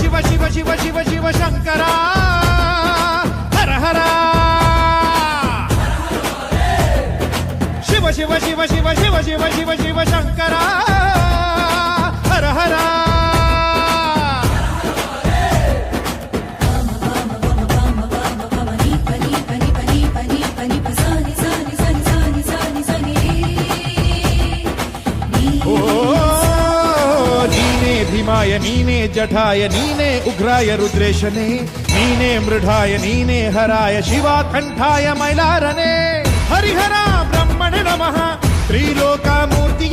శివ శివ శివ శివ శివ శంకర హర హర శివ శివ శివ శివ శివ శివ శివ శివ శంకరా నీనే నీనే జఠాయ నీనే ఉగ్రాయ రుద్రేశనే నీనే మృఢాయ నీనే హరాయ శివాకంఠాయ మైలారనే హరిహర బ్రహ్మణ నమ త్రిలోకామూర్తి